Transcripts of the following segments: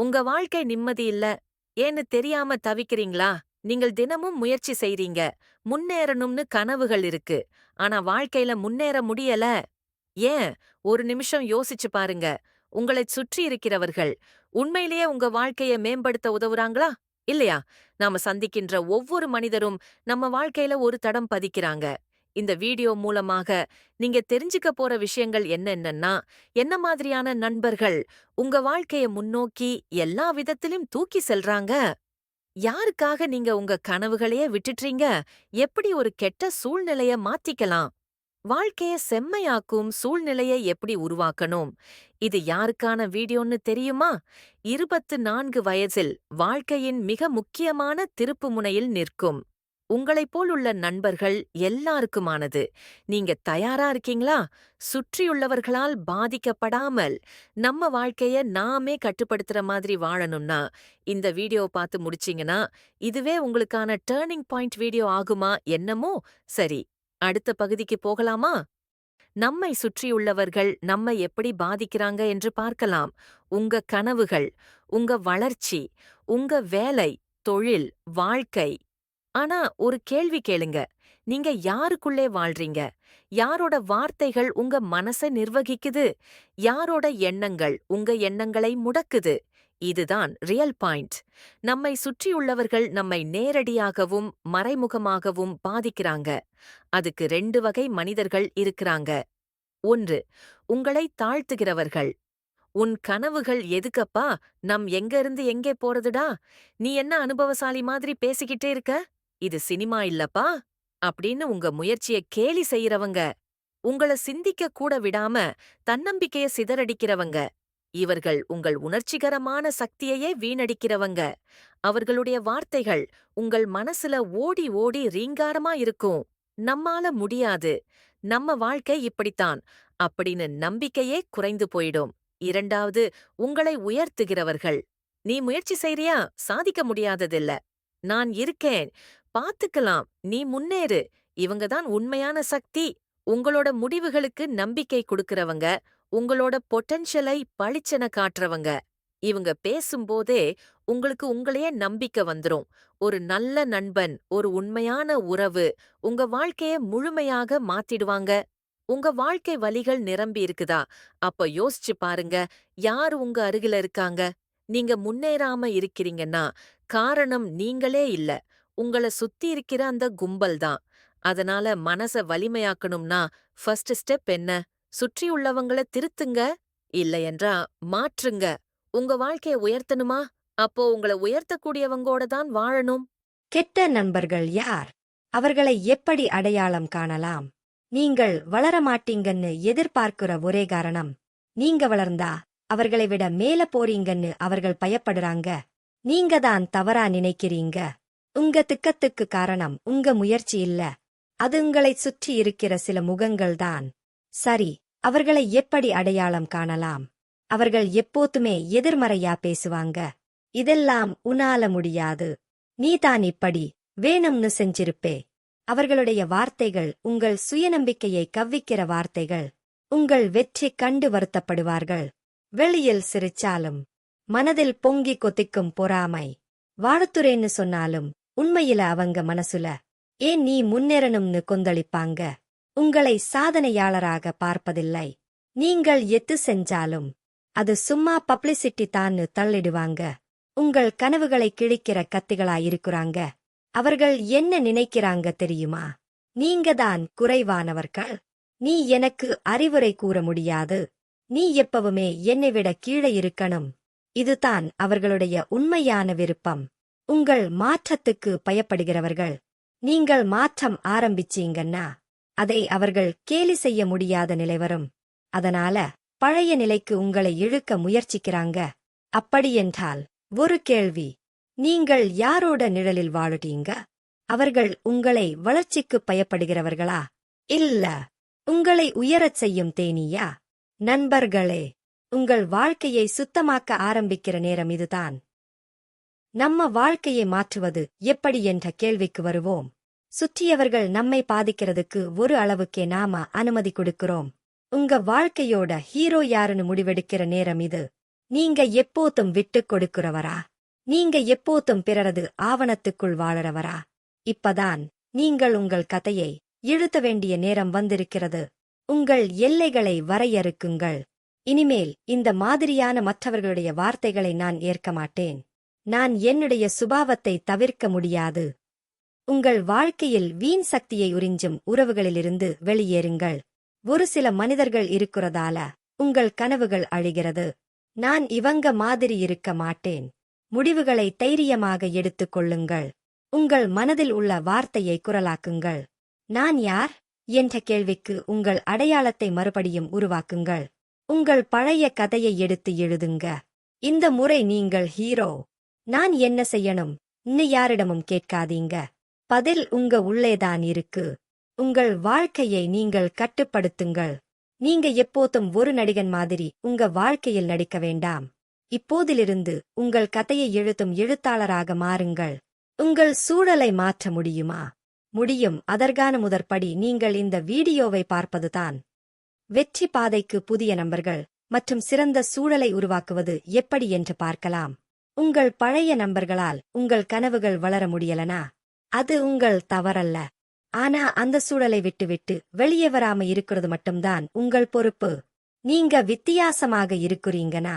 உங்க வாழ்க்கை நிம்மதி இல்ல ஏன்னு தெரியாம தவிக்கிறீங்களா? நீங்கள் தினமும் முயற்சி செய்றீங்க. முன்னேறணும்னு கனவுகள் இருக்கு. ஆனா வாழ்க்கையில முன்னேற முடியல. ஏன்? ஒரு நிமிஷம் யோசிச்சு பாருங்க. உங்களைச் சுற்றி இருக்கிறவர்கள் உண்மையிலேயே உங்க வாழ்க்கைய மேம்படுத்த உதவுறாங்களா? இல்லையா? நாம சந்திக்கின்ற ஒவ்வொரு மனிதரும் நம்ம வாழ்க்கையில ஒரு தடம் பதிக்கிறாங்க. இந்த வீடியோ மூலமாக நீங்க தெரிஞ்சுக்க போற விஷயங்கள் என்னென்னன்னா என்ன மாதிரியான நண்பர்கள் உங்க வாழ்க்கைய முன்னோக்கி எல்லா விதத்திலும் தூக்கி செல்றாங்க? யாருக்காக நீங்க உங்க கனவுகளையே விட்டுட்டீங்க எப்படி ஒரு கெட்ட சூழ்நிலைய மாத்திக்கலாம்? வாழ்க்கைய செம்மையாக்கும் சூழ்நிலையை எப்படி உருவாக்கணும்? இது யாருக்கான வீடியோன்னு தெரியுமா? இருபத்து நான்கு வயதில் வாழ்க்கையின் மிக முக்கியமான திருப்புமுனையில் நிற்கும். உங்களைப் போல் உள்ள நண்பர்கள் எல்லாருக்குமானது. நீங்க தயாரா இருக்கீங்களா? சுற்றியுள்ளவர்களால் பாதிக்கப்படாமல் நம்ம வாழ்க்கைய நாமே கட்டுப்படுத்துற மாதிரி வாழணும்னா இந்த வீடியோ பார்த்து முடிச்சீங்கன்னா இதுவே உங்களுக்கான டேர்னிங் பாயிண்ட் வீடியோ ஆகுமா என்னமோ? சரி அடுத்த பகுதிக்கு போகலாமா? நம்மை சுற்றியுள்ளவர்கள் நம்மை எப்படி பாதிக்கிறாங்க என்று பார்க்கலாம். உங்க கனவுகள் உங்க வளர்ச்சி உங்க வேலை தொழில் வாழ்க்கை ஆனா ஒரு கேள்வி கேளுங்க. நீங்க யாருக்குள்ளே வாழ்றீங்க? யாரோட வார்த்தைகள் உங்க மனச நிர்வகிக்குது? யாரோட எண்ணங்கள் உங்க எண்ணங்களை முடக்குது? இதுதான் ரியல் பாயிண்ட். நம்மை சுற்றியுள்ளவர்கள் நம்மை நேரடியாகவும் மறைமுகமாகவும் பாதிக்கிறாங்க. அதுக்கு ரெண்டு வகை மனிதர்கள் இருக்கிறாங்க. ஒன்று உங்களை தாழ்த்துகிறவர்கள். உன் கனவுகள் எதுக்கப்பா? நம் எங்க இருந்து எங்கே போறதுடா? நீ என்ன அனுபவசாலி மாதிரி பேசிக்கிட்டே இருக்க? இது சினிமா இல்லப்பா அப்படின்னு உங்க முயற்சிய கேலி செய்யறவங்க உங்கள சிந்திக்க கூட விடாம தன்னம்பிக்கைய சிதறடிக்கிறவங்க இவர்கள் உங்கள் உணர்ச்சிகரமான சக்தியையே வீணடிக்கிறவங்க. அவர்களுடைய வார்த்தைகள் உங்கள் மனசுல ஓடி ஓடி ரீங்காரமா இருக்கும். நம்மால முடியாது. நம்ம வாழ்க்கை இப்படித்தான். அப்படின்னு நம்பிக்கையே குறைந்து போயிடும். இரண்டாவது உங்களை உயர்த்துகிறவர்கள். நீ முயற்சி செய்றியா? சாதிக்க முடியாததில்ல. நான் இருக்கேன். பாத்துக்கலாம். நீ முன்னேறு. இவங்க தான் உண்மையான சக்தி. உங்களோட முடிவுகளுக்கு நம்பிக்கை கொடுக்கறவங்க. உங்களோட பொட்டன்ஷியலை பளிச்சென காட்டுறவங்க. இவங்க பேசும்போதே உங்களுக்கு உங்களையே நம்பிக்கை வந்துரும். ஒரு நல்ல நண்பன் ஒரு உண்மையான உறவு உங்க வாழ்க்கைய முழுமையாக மாத்திடுவாங்க. உங்க வாழ்க்கை வழிகள் நிரம்பி இருக்குதா? அப்ப யோசிச்சு பாருங்க. யார் உங்க அருகில இருக்காங்க? நீங்க முன்னேறாம இருக்கிறீங்கன்னா காரணம் நீங்களே இல்ல. உங்கள சுத்தி இருக்கிற அந்த கும்பல் தான். அதனால மனச வலிமையாக்கணும்னா ஃபர்ஸ்ட் ஸ்டெப் என்ன? சுற்றியுள்ளவங்கள திருத்துங்க. இல்லையென்றா மாற்றுங்க. உங்க வாழ்க்கைய உயர்த்தணுமா? அப்போ உங்கள உயர்த்தக்கூடியவங்கோட தான் வாழணும். கெட்ட நண்பர்கள் யார்? அவர்களை எப்படி அடையாளம் காணலாம்? நீங்கள் வளர மாட்டீங்கன்னு எதிர்பார்க்கிற ஒரே காரணம் நீங்க வளர்ந்தா அவர்களை விட மேல போறீங்கன்னு அவர்கள் பயப்படுறாங்க. நீங்க தான் தவறா நினைக்கிறீங்க. உங்க திக்கத்துக்கு காரணம் உங்க முயற்சி இல்ல. அது உங்களைச் சுற்றி இருக்கிற சில முகங்கள்தான் சரி அவர்களை எப்படி அடையாளம் காணலாம்? அவர்கள் எப்போதுமே எதிர்மறையா பேசுவாங்க. இதெல்லாம் உனால முடியாது. நீதான் இப்படி வேணும்னு செஞ்சிருப்பே. அவர்களுடைய வார்த்தைகள் உங்கள் சுயநம்பிக்கையை கவ்விக்கிற வார்த்தைகள். உங்கள் வெற்றி கண்டு வருத்தப்படுவார்கள். வெளியில் சிரிச்சாலும் மனதில் பொங்கி கொதிக்கும் பொறாமை. வாழ்த்துறேன்னு சொன்னாலும் உண்மையில அவங்க மனசுல ஏன் நீ முன்னேறணும்னு கொந்தளிப்பாங்க? உங்களை சாதனையாளராக பார்ப்பதில்லை. நீங்கள் எத்து செஞ்சாலும் அது சும்மா பப்ளிசிட்டி தான்னு தள்ளிடுவாங்க. உங்கள் கனவுகளை கிழிக்கிற கத்திகளாயிருக்குறாங்க அவர்கள் என்ன நினைக்கிறாங்க தெரியுமா? நீங்க தான் குறைவானவர்கள். நீ எனக்கு அறிவுரை கூற முடியாது. நீ எப்பவுமே என்னை விட கீழே இருக்கணும். இதுதான் அவர்களுடைய உண்மையான விருப்பம். உங்கள் மாற்றத்துக்கு பயப்படுகிறவர்கள். நீங்கள் மாற்றம் ஆரம்பிச்சீங்கன்னா அதை அவர்கள் கேலி செய்ய முடியாத நிலை வரும். அதனால பழைய நிலைக்கு உங்களை இழுக்க முயற்சிக்கிறாங்க. அப்படியென்றால் ஒரு கேள்வி. நீங்கள் யாரோட நிழலில் வாழுட்டீங்க அவர்கள் உங்களை வளர்ச்சிக்கு பயப்படுகிறவர்களா? இல்ல உங்களை உயரச் செய்யும் தேனியா? நண்பர்களே உங்கள் வாழ்க்கையை சுத்தமாக்க ஆரம்பிக்கிற நேரம் இதுதான். நம்ம வாழ்க்கையை மாற்றுவது எப்படி என்ற கேள்விக்கு வருவோம். சுற்றியவர்கள் நம்மை பாதிக்கிறதுக்கு ஒரு அளவுக்கே நாம அனுமதி கொடுக்கிறோம். உங்க வாழ்க்கையோட ஹீரோ யாருன்னு முடிவெடுக்கிற நேரம் இது. நீங்க எப்போத்தும் விட்டுக் கொடுக்கிறவரா? நீங்க எப்போத்தும் பிறரது ஆவணத்துக்குள் வாழறவரா? இப்பதான் நீங்கள் உங்கள் கதையை இழுத்த வேண்டிய நேரம் வந்திருக்கிறது. உங்கள் எல்லைகளை வரையறுக்குங்கள். இனிமேல் இந்த மாதிரியான மற்றவர்களுடைய வார்த்தைகளை நான் ஏற்க மாட்டேன். நான் என்னுடைய சுபாவத்தை தவிர்க்க முடியாது. உங்கள் வாழ்க்கையில் வீண் சக்தியை உறிஞ்சும் உறவுகளிலிருந்து வெளியேறுங்கள். ஒரு சில மனிதர்கள் இருக்கிறதால உங்கள் கனவுகள் அழிகிறது. நான் இவங்க மாதிரி இருக்க மாட்டேன். முடிவுகளை தைரியமாக எடுத்துக் கொள்ளுங்கள். உங்கள் மனதில் உள்ள வார்த்தையை குரலாக்குங்கள். நான் யார்? என்ற கேள்விக்கு உங்கள் அடையாளத்தை மறுபடியும் உருவாக்குங்கள். உங்கள் பழைய கதையை எடுத்து எழுதுங்க. இந்த முறை நீங்கள் ஹீரோ. நான் என்ன செய்யணும்? இன்னும் யாரிடமும் கேட்காதீங்க. பதில் உங்க உள்ளேதான் இருக்கு. உங்கள் வாழ்க்கையை நீங்கள் கட்டுப்படுத்துங்கள். நீங்க எப்போதும் ஒரு நடிகன் மாதிரி உங்க வாழ்க்கையில் நடிக்க வேண்டாம். இப்போதிலிருந்து உங்கள் கதையை எழுத்தும் எழுத்தாளராக மாறுங்கள். உங்கள் சூழலை மாற்ற முடியுமா? முடியும். அதற்கான முதற்படி நீங்கள் இந்த வீடியோவை பார்ப்பதுதான். வெற்றி பாதைக்கு புதிய நம்பர்கள் மற்றும் சிறந்த சூழலை உருவாக்குவது எப்படி என்று பார்க்கலாம். உங்கள் பழைய நம்பர்களால் உங்கள் கனவுகள் வளர முடியலனா? அது உங்கள் தவறல்ல. ஆனா அந்த சூழலை விட்டுவிட்டு வெளியே வராம இருக்கிறது மட்டும்தான் உங்கள் பொறுப்பு. நீங்க வித்தியாசமாக இருக்கிறீங்கனா?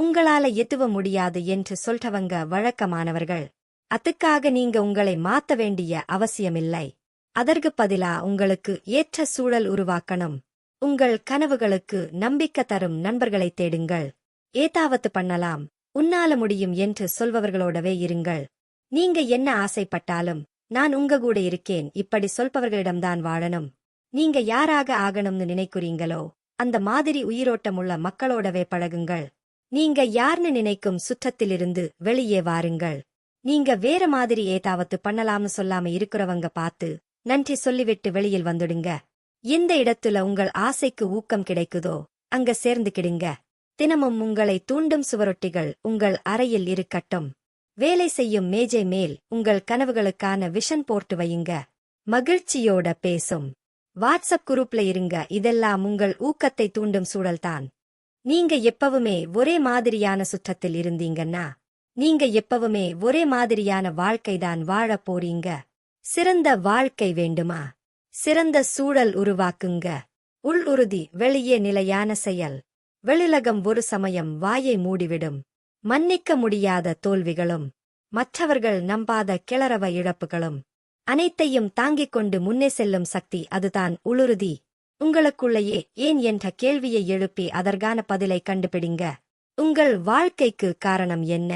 உங்களால எதுவும் முடியாது என்று சொல்றவங்க வழக்கமானவர்கள். அதுக்காக நீங்க உங்களை மாத்த வேண்டிய அவசியமில்லை. அதற்கு பதிலா உங்களுக்கு ஏற்ற சூழல் உருவாக்கணும். உங்கள் கனவுகளுக்கு நம்பிக்கை தரும் நண்பர்களை தேடுங்கள். ஏதாவது பண்ணலாம். உன்னால முடியும் என்று சொல்பவர்களோடவே இருங்கள். நீங்க என்ன ஆசைப்பட்டாலும் நான் உங்க கூட இருக்கேன் இப்படி சொல்பவர்களிடம்தான் வாழணும். நீங்க யாராக ஆகணும்னு நினைக்கிறீங்களோ அந்த மாதிரி உயிரோட்டமுள்ள மக்களோடவே பழகுங்கள். நீங்க யார்னு நினைக்கும் சுற்றத்திலிருந்து வெளியே வாருங்கள். நீங்க வேற மாதிரி ஏதாவது பண்ணலாம்னு சொல்லாம இருக்கிறவங்க பார்த்து நன்றி சொல்லிவிட்டு வெளியில் வந்துடுங்க. எந்த இடத்துல உங்கள் ஆசைக்கு ஊக்கம் கிடைக்குதோ அங்க சேர்ந்துக்கிடுங்க தினமும் உங்களை தூண்டும் சுவரொட்டிகள் உங்கள் அறையில் இருக்கட்டும். வேலை செய்யும் மேஜை மேல் உங்கள் கனவுகளுக்கான விஷன் போட்டு வையுங்க. மகிழ்ச்சியோட பேசும். வாட்ஸ்அப் குரூப்ல இருங்க இதெல்லாம் உங்கள் ஊக்கத்தை தூண்டும் சூழல்தான். நீங்க எப்பவுமே ஒரே மாதிரியான சுற்றத்தில் இருந்தீங்கன்னா நீங்க எப்பவுமே ஒரே மாதிரியான வாழ்க்கைதான் வாழப் போறீங்க. சிறந்த வாழ்க்கை வேண்டுமா? சிறந்த சூழல் உருவாக்குங்க. உள் உறுதி வெளியே நிலையான செயல். வெளிலகம் ஒரு சமயம் வாயை மூடிவிடும். மன்னிக்க முடியாத தோல்விகளும் மற்றவர்கள் நம்பாத கிளறவ இழப்புகளும் அனைத்தையும் தாங்கிக் கொண்டு முன்னே செல்லும் சக்தி அதுதான் உளுறுதி. உங்களுக்குள்ளேயே ஏன் என்ற கேள்வியை எழுப்பி அதற்கான பதிலை கண்டுபிடிங்க. உங்கள் வாழ்க்கைக்கு காரணம் என்ன?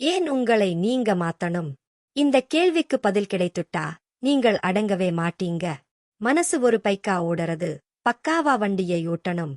ஏன் உங்களை நீங்க மாத்தணும்? இந்த கேள்விக்கு பதில் கிடைத்துட்டா நீங்கள் அடங்கவே மாட்டீங்க. மனசு ஒரு பைக்கா ஓடுறது பக்காவா வண்டியை ஓட்டணும்.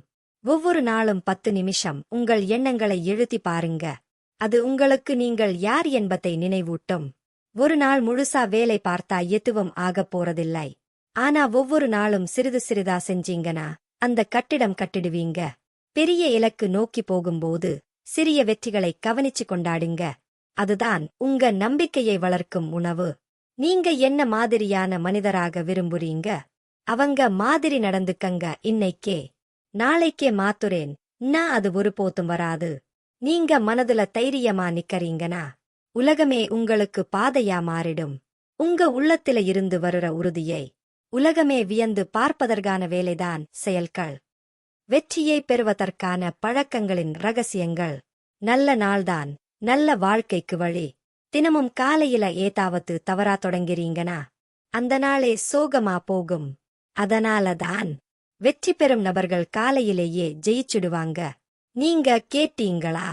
ஒவ்வொரு நாளும் பத்து நிமிஷம். உங்கள் எண்ணங்களை எழுதி பாருங்க. அது உங்களுக்கு நீங்கள் யார் என்பதை நினைவூட்டும். ஒரு நாள் முழுசா வேலை பார்த்தா எதுவும் ஆகப் போறதில்லை. ஆனா ஒவ்வொரு நாளும் சிறிது சிறிதா செஞ்சீங்கனா அந்த கட்டிடம் கட்டிடுவீங்க. பெரிய இலக்கு நோக்கி போகும்போது சிறிய வெற்றிகளை கவனிச்சு கொண்டாடுங்க. அதுதான் உங்க நம்பிக்கையை வளர்க்கும் உணவு. நீங்க என்ன மாதிரியான மனிதராக விரும்புறீங்க? அவங்க மாதிரி நடந்துக்கங்க இன்னைக்கே. நாளைக்கே மாத்துறேன். நான் அது ஒரு போத்தும் வராது. நீங்க மனதுல தைரியமா நிக்கறீங்கனா உலகமே உங்களுக்கு பாதையா மாறிடும். உங்க உள்ளத்தில இருந்து வருற உறுதியை உலகமே வியந்து பார்ப்பதற்கான வேலைதான் செயல்கள். வெற்றியை பெறுவதற்கான பழக்கங்களின் ரகசியங்கள். நல்ல நாள்தான் நல்ல வாழ்க்கைக்கு வழி. தினமும் காலையில ஏதாவது தவறா தொடங்கிறீங்கனா அந்த நாளே சோகமா போகும். அதனாலதான் வெற்றி பெறும் நபர்கள் காலையிலேயே ஜெயிச்சிடுவாங்க. நீங்க கேட்டீங்களா?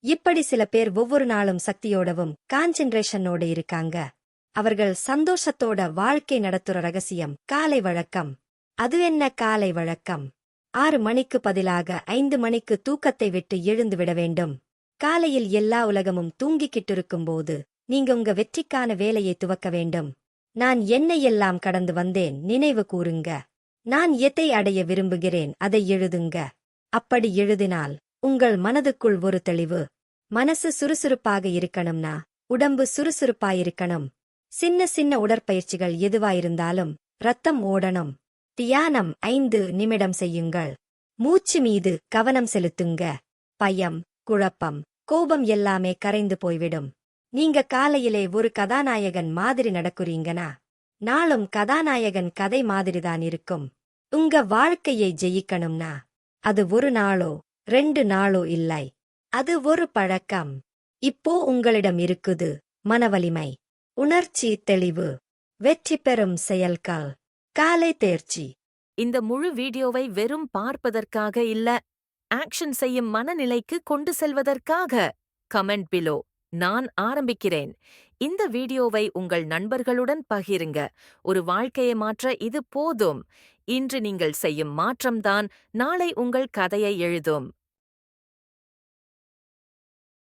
இப்படி சில பேர் ஒவ்வொரு நாளும் சக்தியோடவும் கான்சென்ட்ரேஷனோட இருக்காங்க. அவர்கள் சந்தோஷத்தோட வாழ்க்கை நடத்துற ரகசியம் காலை வழக்கம். அது என்ன காலை வழக்கம்? ஆறு மணிக்கு பதிலாக ஐந்து மணிக்கு தூக்கத்தை விட்டு எழுந்து விட வேண்டும். காலையில் எல்லா உலகமும் தூங்கிக்கிட்டிருக்கும் போது நீங்க உங்க வெற்றிக்கான வேலையை துவக்க வேண்டும். நான் என்னையெல்லாம் கடந்து வந்தேன் நினைவு கூறுங்க. நான் எதை அடைய விரும்புகிறேன்? அதை எழுதுங்க. அப்படி எழுதினால் உங்கள் மனதுக்குள் ஒரு தெளிவு. மனசு சுறுசுறுப்பாக இருக்கணும்னா உடம்பு சுறுசுறுப்பாயிருக்கணும். சின்ன சின்ன உடற்பயிற்சிகள் எதுவாயிருந்தாலும் ரத்தம் ஓடணும். தியானம் ஐந்து நிமிடம் செய்யுங்கள். மூச்சு மீது கவனம் செலுத்துங்க. பயம் குழப்பம் கோபம் எல்லாமே கரைந்து போய்விடும். நீங்க காலையிலே ஒரு கதாநாயகன் மாதிரி நடக்குறீங்கனா நாளும் கதாநாயகன் கதை மாதிரிதான் இருக்கும். உங்க வாழ்க்கையை ஜெயிக்கணும்னா அது ஒரு நாளோ ரெண்டு நாளோ இல்லை. அது ஒரு பழக்கம். இப்போ உங்களிடம் இருக்குது மனவலிமை உணர்ச்சி தெளிவு வெற்றி பெறும் செயல்கள் காலை தேர்ச்சி. இந்த முழு வீடியோவை வெறும் பார்ப்பதற்காக இல்ல ஆக்ஷன் செய்யும் மனநிலைக்கு கொண்டு செல்வதற்காக. கமெண்ட் பிலோ நான் ஆரம்பிக்கிறேன். இந்த வீடியோவை உங்கள் நண்பர்களுடன் பகிருங்க. ஒரு வாழ்க்கையை மாற்ற இது போதும். இன்று நீங்கள் செய்யும் மாற்றம்தான் நாளை உங்கள் கதையை எழுதும்.